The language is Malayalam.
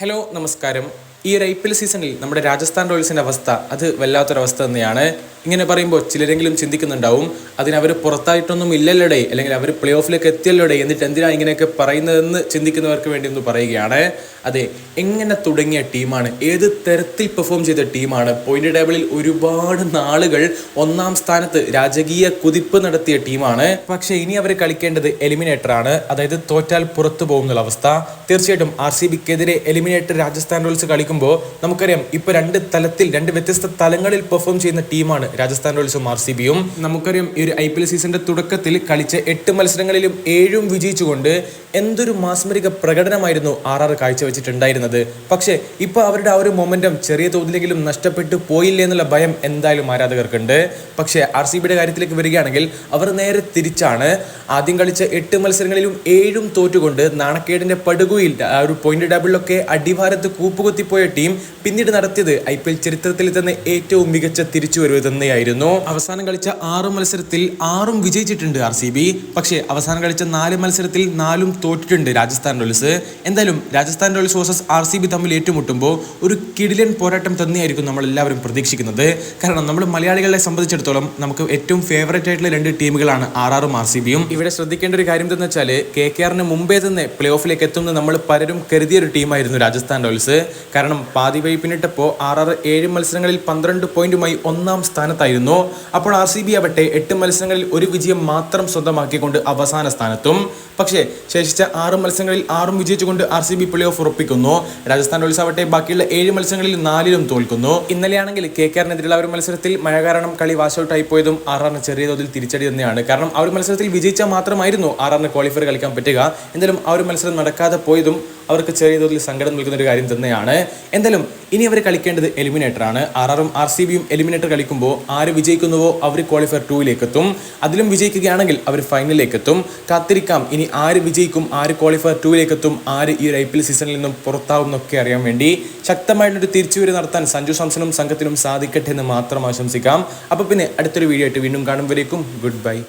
ഹലോ നമസ്കാരം. ഈ ഒരു ഐ പി എൽ സീസണിൽ നമ്മുടെ രാജസ്ഥാൻ റോയൽസിന്റെ അവസ്ഥ അത് വല്ലാത്തൊരവസ്ഥ തന്നെയാണ്. ഇങ്ങനെ പറയുമ്പോൾ ചിലരെങ്കിലും ചിന്തിക്കുന്നുണ്ടാവും അതിനവർ പുറത്തായിട്ടൊന്നും ഇല്ലല്ലോടെ അല്ലെങ്കിൽ അവർ പ്ലേ ഓഫിലേക്ക് എത്തിയല്ലോടെ എന്നിട്ട് എന്തിനാണ് ഇങ്ങനെയൊക്കെ പറയുന്നതെന്ന് ചിന്തിക്കുന്നവർക്ക് വേണ്ടി ഒന്ന് പറയുകയാണ്. അതെ എങ്ങനെ തുടങ്ങിയ ടീമാണ് ഏത് തരത്തിൽ പെർഫോം ചെയ്ത ടീമാണ് പോയിന്റ് ടേബിളിൽ ഒരുപാട് നാളുകൾ ഒന്നാം സ്ഥാനത്ത് രാജകീയ കുതിപ്പ് നടത്തിയ ടീമാണ്. പക്ഷേ ഇനി അവർ കളിക്കേണ്ടത് എലിമിനേറ്റർ ആണ്. അതായത് തോറ്റാൽ പുറത്തു പോകുന്നുള്ള അവസ്ഥ. തീർച്ചയായിട്ടും ആർ സി ബിക്കെതിരെ എലിമിനേറ്റർ രാജസ്ഥാൻ റോയൽസ് കളിക്കുമ്പോൾ നമുക്കറിയാം ഇപ്പൊ രണ്ട് തലത്തിൽ രണ്ട് വ്യത്യസ്ത തലങ്ങളിൽ പെർഫോം ചെയ്യുന്ന ടീമാണ് രാജസ്ഥാൻ റോയൽസും ആർ സി ബിയും നമുക്കറിയാം ഈ ഒരു ഐ പി എൽ സീസണിന്റെ തുടക്കത്തിൽ കളിച്ച എട്ട് മത്സരങ്ങളിലും ഏഴും വിജയിച്ചുകൊണ്ട് എന്തൊരു മാസ്മരിക പ്രകടനമായിരുന്നു ആർ ആർ കാഴ്ചവെച്ചിട്ടുണ്ടായിരുന്നത്. പക്ഷേ ഇപ്പൊ അവരുടെ ആ ഒരു മൊമെന്റം ചെറിയ തോതിലെങ്കിലും നഷ്ടപ്പെട്ടു പോയില്ലേ എന്നുള്ള ഭയം എന്തായാലും ആരാധകർക്കുണ്ട്. പക്ഷേ ആർ സി ബിയുടെ കാര്യത്തിലേക്ക് വരികയാണെങ്കിൽ അവർ നേരെ തിരിച്ചാണ്. ആദ്യം കളിച്ച എട്ട് മത്സരങ്ങളിലും ഏഴും തോറ്റുകൊണ്ട് നാണക്കേടിന്റെ പടുകുയിൽ ആ ഒരു പോയിന്റ് ടേബിളിലൊക്കെ അടിവാരത്ത് കൂപ്പുകുത്തിപ്പോയ ടീം പിന്നീട് നടത്തിയത് ഐ പി എൽ ചരിത്രത്തിൽ തന്നെ ഏറ്റവും മികച്ച തിരിച്ചുവരവ് തന്നെയായിരുന്നു. അവസാനം കളിച്ച ആറ് മത്സരത്തിൽ ആറും വിജയിച്ചിട്ടുണ്ട് ആർ സി ബി. പക്ഷേ അവസാനം കളിച്ച നാല് മത്സരത്തിൽ നാലും തോറ്റിട്ടുണ്ട് രാജസ്ഥാൻ റോയൽസ്. എന്തായാലും Rajasthan Royals versus R C B തമ്മിൽ ഏറ്റുമുട്ടുമ്പോൾ ഒരു കിടിലൻ പോരാട്ടം തന്നെയായിരിക്കും നമ്മൾ എല്ലാവരും പ്രതീക്ഷിക്കുന്നത്. കാരണം നമ്മൾ മലയാളികളെ സംബന്ധിച്ചിടത്തോളം നമുക്ക് ഏറ്റവും ഫേവറേറ്റ് ആയിട്ടുള്ള രണ്ട് ടീമുകളാണ് ആർ ആറും ആർ സി ബിയും. ഇവിടെ ശ്രദ്ധിക്കേണ്ട ഒരു കാര്യം എന്താണെന്ന് വെച്ചാൽ കെ കെ ആറിന് മുമ്പേ തന്നെ പ്ലേ ഓഫിലേക്ക് എത്തുമെന്ന് നമ്മൾ പലരും കരുതിയ ഒരു ടീമായിരുന്നു രാജസ്ഥാൻ റോയൽസ്. കാരണം പാതി വഴി പിന്നിട്ടപ്പോൾ ആർ ആർ ഏഴ് മത്സരങ്ങളിൽ പന്ത്രണ്ട് പോയിന്റുമായി ഒന്നാം സ്ഥാനത്തായിരുന്നു. അപ്പോൾ ആർ സി ബി ആവട്ടെ എട്ട് മത്സരങ്ങളിൽ ഒരു വിജയം മാത്രം സ്വന്തമാക്കിക്കൊണ്ട് അവസാന സ്ഥാനത്തും. പക്ഷേ ശേഷിച്ച ആറ് മത്സരങ്ങളിൽ ആറും വിജയിച്ചുകൊണ്ട് R C B play off ഉറപ്പിക്കുന്നു. രാജസ്ഥാൻ റോയൽസ് ആവട്ടെ ബാക്കിയുള്ള ഏഴ് മത്സരങ്ങളിൽ നാലിലും തോൽക്കുന്നു. ഇന്നലെയാണെങ്കിൽ കെ കെ ആറിനെതിരെയുള്ള ഒരു മത്സരത്തിൽ മഴ കാരണം കളി വാഷ് ഔട്ട് ആയി പോയതും ആർ ആറിന് ചെറിയ തോതിൽ തിരിച്ചടി തന്നെയാണ്. കാരണം ആ ഒരു മത്സരത്തിൽ വിജയിച്ചാൽ മാത്രമായിരുന്നു ആറാറിന് ക്വാളിഫയർ കളിക്കാൻ പറ്റുക. എന്തായാലും ആ ഒരു മത്സരം നടക്കാതെ പോയതും അവർക്ക് ചെറിയ തോതിൽ സങ്കടം നൽകുന്ന ഒരു കാര്യം തന്നെയാണ്. എന്തായാലും ഇനി അവർ കളിക്കേണ്ടത് എലിമിനേറ്റർ ആണ്. ആറും ആർ സി ബിയും എലിമിനേറ്റർ കളിക്കുമ്പോൾ ആര് വിജയിക്കുന്നുവോ അവർ ക്വാളിഫയർ ടൂവിലേക്ക് എത്തും അതിലും വിജയിക്കുകയാണെങ്കിൽ അവർ ഫൈനലിലേക്ക് എത്തും കാത്തിരിക്കാം. ഇനി ആര് വിജയിക്കും ആര് ക്വാളിഫയർ ടൂവിലേക്ക് എത്തും ആര് ഈ ഐ പി എൽ സീസണിൽ നിന്നും പുറത്താവും എന്നൊക്കെ അറിയാൻ വേണ്ടി ശക്തമായിട്ടൊരു തിരിച്ചുവരവ് നടത്താൻ സഞ്ജു സാംസണും സംഘത്തിനും സാധിക്കട്ടെ എന്ന് മാത്രം ആശംസിക്കാം. അപ്പോൾ പിന്നെ അടുത്തൊരു വീഡിയോ ആയിട്ട് വീണ്ടും കാണുമ്പോഴേക്കും ഗുഡ് ബൈ